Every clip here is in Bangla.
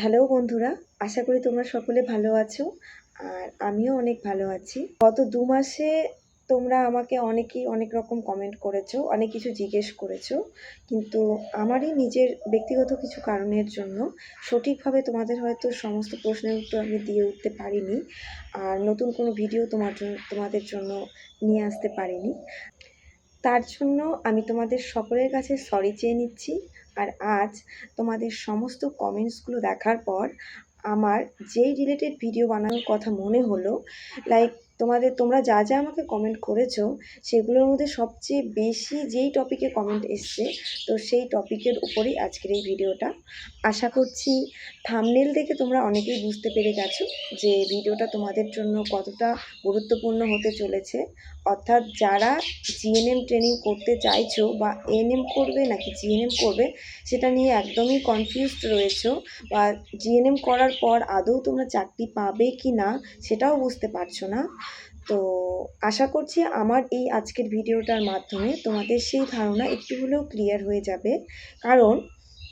হ্যালো বন্ধুরা, আশা করি তোমরা সকলে ভালো আছো আর আমিও অনেক ভালো আছি। গত দু মাসে তোমরা আমাকে অনেকেই অনেক রকম কমেন্ট করেছ, অনেক কিছু জিজ্ঞেস করেছ, কিন্তু আমারই নিজের ব্যক্তিগত কিছু কারণের জন্য সঠিকভাবে তোমাদের হয়তো সমস্ত প্রশ্নের উত্তর আমি দিয়ে উঠতে পারিনি আর নতুন কোনো ভিডিও তোমার জন্য, তোমাদের জন্য নিয়ে আসতে পারিনি। তার জন্য আমি তোমাদের সকলের কাছে সরি চেয়ে নিচ্ছি। আর আজ তোমাদের সমস্ত কমেন্টসগুলো দেখার পর আমার যেই রিলেটেড ভিডিও বানানোর কথা মনে হলো লাইক তোমাদের, তোমরা যা যা আমাকে কমেন্ট করেছ, সেগুলোর মধ্যে সবচেয়ে বেশি যেই টপিকে কমেন্ট এসছে, তো সেই টপিকের উপরেই আজকের এই ভিডিওটা। আশা করছি থামনেল দেখে তোমরা অনেকেই বুঝতে পেরে গেছো যে ভিডিওটা তোমাদের জন্য কতটা গুরুত্বপূর্ণ হতে চলেছে। অর্থাৎ যারা জিএনএম ট্রেনিং করতে চাইছো বা এএনএম করবে নাকি জিএনএম করবে, সেটা নিয়ে একদমই কনফিউজড রয়েছো বা জিএনএম করার পর আদৌ তোমরা চাকরি পাবে কি না সেটাও বুঝতে পারছ না। তো আশা করছি আমার এই আজকের ভিডিওটার মাধ্যমে তোমাদের সেই ধারণা একটু হলেও ক্লিয়ার হয়ে যাবে। কারণ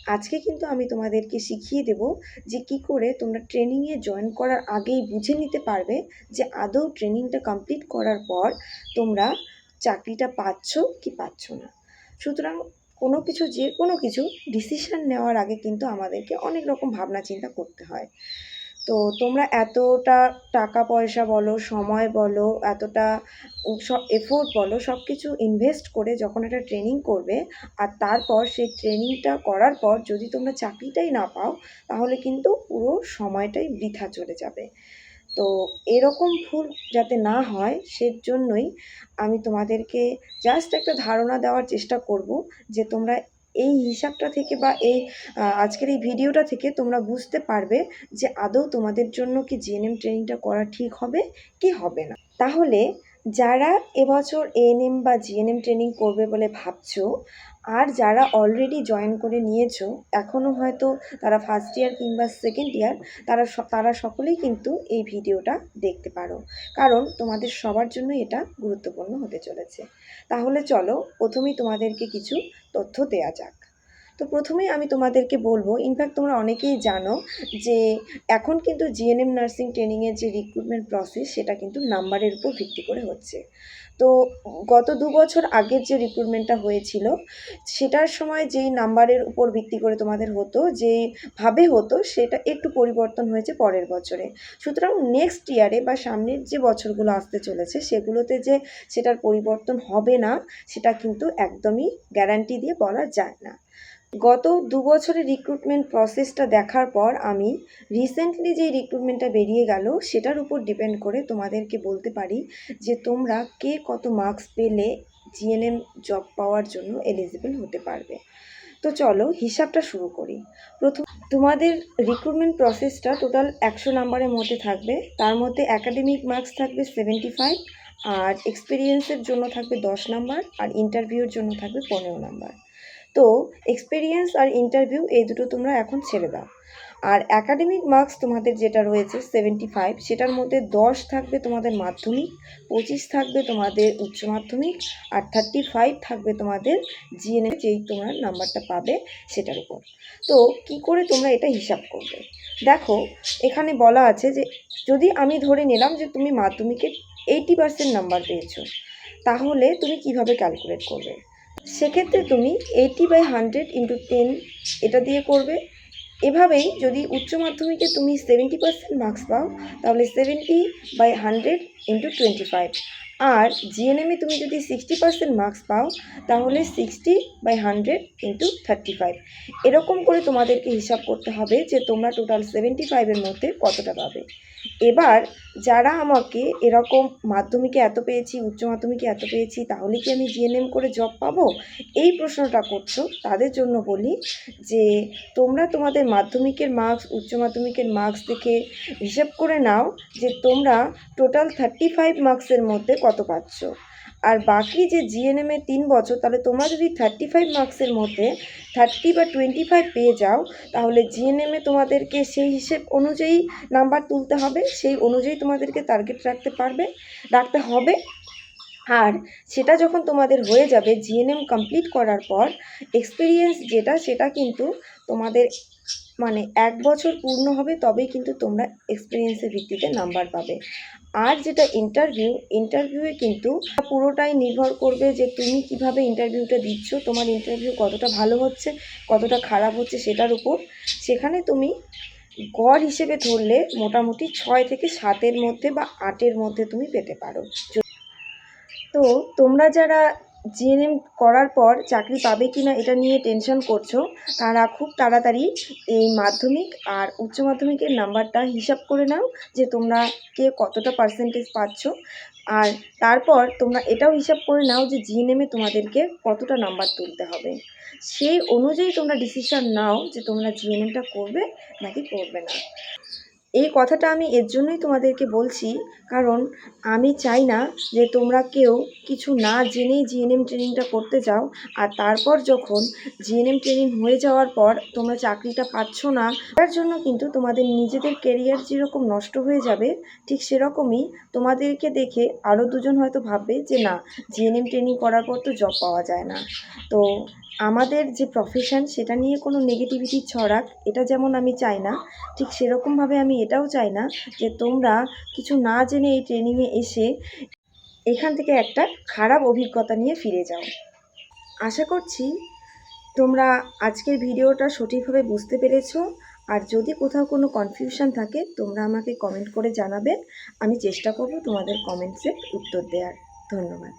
আজকে কিন্তু আমি তোমাদেরকে শিখিয়ে দেব যে কি করে তোমরা ট্রেনিংয়ে জয়েন করার আগেই বুঝে নিতে পারবে যে আদৌ ট্রেনিংটা কমপ্লিট করার পর তোমরা চাকরিটা পাচ্ছ কি পাচ্ছ না। সুতরাং কোনো কিছু যে কোনো কিছু ডিসিশান নেওয়ার আগে কিন্তু আমাদেরকে অনেক রকম ভাবনা চিন্তা করতে হয়। তো তোমরা এতটা টাকা পয়সা বলো, সময় বলো, এতটা সব এফোর্ট বলো সব কিছু ইনভেস্ট করে যখন একটা ট্রেনিং করবে আর তারপর সেই ট্রেনিংটা করার পর যদি তোমরা চাকরিটাই না পাও, তাহলে কিন্তু পুরো সময়টাই বৃথা চলে যাবে। তো এরকম ভুল যাতে না হয়, সেজন্যই আমি তোমাদেরকে জাস্ট একটা ধারণা দেওয়ার চেষ্টা করব যে তোমরা এই হিসাবটা থেকে বা এই আজকের এই ভিডিওটা থেকে তোমরা বুঝতে পারবে যে আদৌ তোমাদের জন্য কি জিএনএম ট্রেনিংটা করা ঠিক হবে, কি হবে না। তাহলে যারা এবছর এএনএম বা জিএনএম ট্রেনিং করবে বলে ভাবছ আর যারা অলরেডি জয়েন করে নিয়েছো এখনও হয়তো তারা ফার্স্ট ইয়ার কিংবা সেকেন্ড ইয়ার তারা তারা সকলেই কিন্তু এই ভিডিওটা দেখতে পারো। কারণ তোমাদের সবার জন্য এটা গুরুত্বপূর্ণ হতে চলেছে। তাহলে চলো প্রথমেই তোমাদেরকে কিছু তথ্য দেয়া যাক। তো প্রথমেই আমি তোমাদেরকে বলব ইনফ্যাক্ট তোমরা অনেকেই জানো যে এখন কিন্তু জিএনএম নার্সিং ট্রেনিংয়ের যে রিক্রুটমেন্ট প্রসেস সেটা কিন্তু নাম্বারের উপর ভিত্তি করে হচ্ছে। তো গত দু বছর আগের যে রিক্রুটমেন্টটা হয়েছিল, সেটার সময় যেই নাম্বারের উপর ভিত্তি করে তোমাদের হতো যেভাবে হতো, সেটা একটু পরিবর্তন হয়েছে পরের বছরে। সুতরাং নেক্সট ইয়ারে বা সামনের যে বছরগুলো আসতে চলেছে, সেগুলোতে যে সেটার পরিবর্তন হবে না, সেটা কিন্তু একদমই গ্যারান্টি দিয়ে বলা যায় না। গত দু বছরের রিক্রুটমেন্ট প্রসেসটা দেখার পর আমি রিসেন্টলি যে রিক্রুটমেন্টটা বেরিয়ে গেল, সেটার উপর ডিপেন্ড করে তোমাদেরকে বলতে পারি যে তোমরা কে কত মার্কস পেলে জিএনএম জব পাওয়ার জন্য এলিজিবল হতে পারবে। তো চলো হিসাবটা শুরু করি। প্রথম, তোমাদের রিক্রুটমেন্ট প্রসেসটা টোটাল একশো নাম্বারের মধ্যে থাকবে। তার মধ্যে একাডেমিক মার্কস থাকবে সেভেন্টি ফাইভ আর এক্সপিরিয়েন্সের জন্য থাকবে দশ নাম্বার আর ইন্টারভিউর জন্য থাকবে পনেরো নাম্বার তো এক্সপিরিয়েন্স আর ইন্টারভিউ এই দুটো তোমরা এখন ছেড়ে দাও। আর অ্যাকাডেমিক মার্কস তোমাদের যেটা রয়েছে সেভেন্টি ফাইভ সেটার মধ্যে দশ থাকবে তোমাদের মাধ্যমিক, পঁচিশ থাকবে তোমাদের উচ্চ মাধ্যমিক, আর থার্টি ফাইভ থাকবে তোমাদের জিএনএ যেই তোমরা নাম্বারটা পাবে সেটার উপর। তো কি করে তোমরা এটা হিসাব করবে? দেখো, এখানে বলা আছে যে যদি আমি ধরে নিলাম যে তুমি মাধ্যমিকে এইটি পার্সেন্ট নাম্বার পেয়েছ, তাহলে তুমি কীভাবে ক্যালকুলেট করবে? সেক্ষেত্রে তুমি eighty by hundred into ten এটা দিয়ে করবে এভাবেই যদি উচ্চ মাধ্যমিকে তুমি সেভেন্টি পার্সেন্ট মার্কস পাও, তাহলে seventy by hundred into twenty five আর জিএনএমে তুমি যদি সিক্সটি পার্সেন্ট মার্কস পাও, তাহলে sixty by hundred into thirty five এরকম করে তোমাদেরকে হিসাব করতে হবে যে তোমরা টোটাল সেভেন্টি ফাইভের মধ্যে কতটা পাবে। এবার যারা আমাকে এরকম মাধ্যমিকে এত পেয়েছি, উচ্চ মাধ্যমিকে এত পেয়েছি, তাহলে কি আমি জিএনএম করে জব পাবো? এই প্রশ্নটা করছ। তাদের জন্য বলি যে, তোমরা তোমাদের মাধ্যমিকের মার্কস উচ্চ মাধ্যমিকের মার্কস দেখে হিসেব করে নাও যে তোমরা টোটাল থার্টি ফাইভ মার্কসের মধ্যে কত পাচ্ছ। আর বাকি যে জিএনএম এর তিন বছর, তাহলে তোমরা যদি থার্টি ফাইভ মার্কসের মধ্যে থার্টি বা টোয়েন্টি ফাইভ পেয়ে যাও, তাহলে জিএনএম এ তোমাদেরকে সেই হিসেব অনুযায়ী নাম্বার তুলতে হবে। সেই অনুযায়ী তোমাদেরকে টার্গেট রাখতে পারবে, রাখতে হবে। আর সেটা যখন তোমাদের হয়ে যাবে জিএনএম কমপ্লিট করার পর এক্সপিরিয়েন্স যেটা, সেটা কিন্তু তোমাদের মানে এক বছর পূর্ণ হবে তবেই কিন্তু তোমরা এক্সপিরিয়েন্সের ভিত্তিতে নাম্বার পাবে। আর যেটা ইন্টারভিউ ইন্টারভিউয়ে কিন্তু পুরোটাই নির্ভর করবে যে তুমি কীভাবে ইন্টারভিউটা দিচ্ছ, তোমার ইন্টারভিউ কতটা ভালো হচ্ছে, কতটা খারাপ হচ্ছে সেটার উপর। সেখানে তুমি গড় হিসেবে ধরলে মোটামুটি ছয় থেকে সাতের মধ্যে বা আটের মধ্যে তুমি পেতে পারো। তো তোমরা যারা জিএনএম করার পর চাকরি পাবে কি না এটা নিয়ে টেনশন করছ। তারা খুব তাড়াতাড়ি এই মাধ্যমিক আর উচ্চ মাধ্যমিকের নাম্বারটা হিসাব করে নাও যে তোমরা কে কতটা পার্সেন্টেজ পাচ্ছ। আর তারপর তোমরা এটাও হিসাব করে নাও যে জিএনএমে তোমাদেরকে কতটা নাম্বার তুলতে হবে। সেই অনুযায়ী তোমরা ডিসিশন নাও যে তোমরা জিএনএমটা করবে নাকি করবে না। এই কথাটা আমি এর জন্যই তোমাদেরকে বলছি, কারণ আমি চাই না যে তোমরা কেউ কিছু না জেনেই জিএনএম ট্রেনিংটা করতে যাও, আর তারপর যখন জিএনএম ট্রেনিং হয়ে যাওয়ার পর তোমরা চাকরিটা পাচ্ছ না, তার জন্য কিন্তু তোমাদের নিজেদের কেরিয়ার যেরকম নষ্ট হয়ে যাবে, ঠিক সেরকমই তোমাদেরকে দেখে আরও দুজন হয়তো ভাববে যে না জিএনএম ট্রেনিং করার পর তো জব পাওয়া যায় না। তো আমাদের যে প্রফেশন সেটা নিয়ে কোনো নেগেটিভিটি ছড়াক, এটা যেমন আমি চাই না, ঠিক সেরকমভাবে আমি এটাও চাই না যে তোমরা কিছু না জেনে এই ট্রেনিংয়ে এসে এখান থেকে একটা খারাপ অভিজ্ঞতা নিয়ে ফিরে যাও। আশা করছি তোমরা আজকের ভিডিওটা সঠিকভাবে বুঝতে পেরেছ, আর যদি কোথাও কোনো কনফিউশন থাকে, তোমরা আমাকে কমেন্ট করে জানাবে, আমি চেষ্টা করব তোমাদের কমেন্টসের উত্তর দেওয়ার ধন্যবাদ।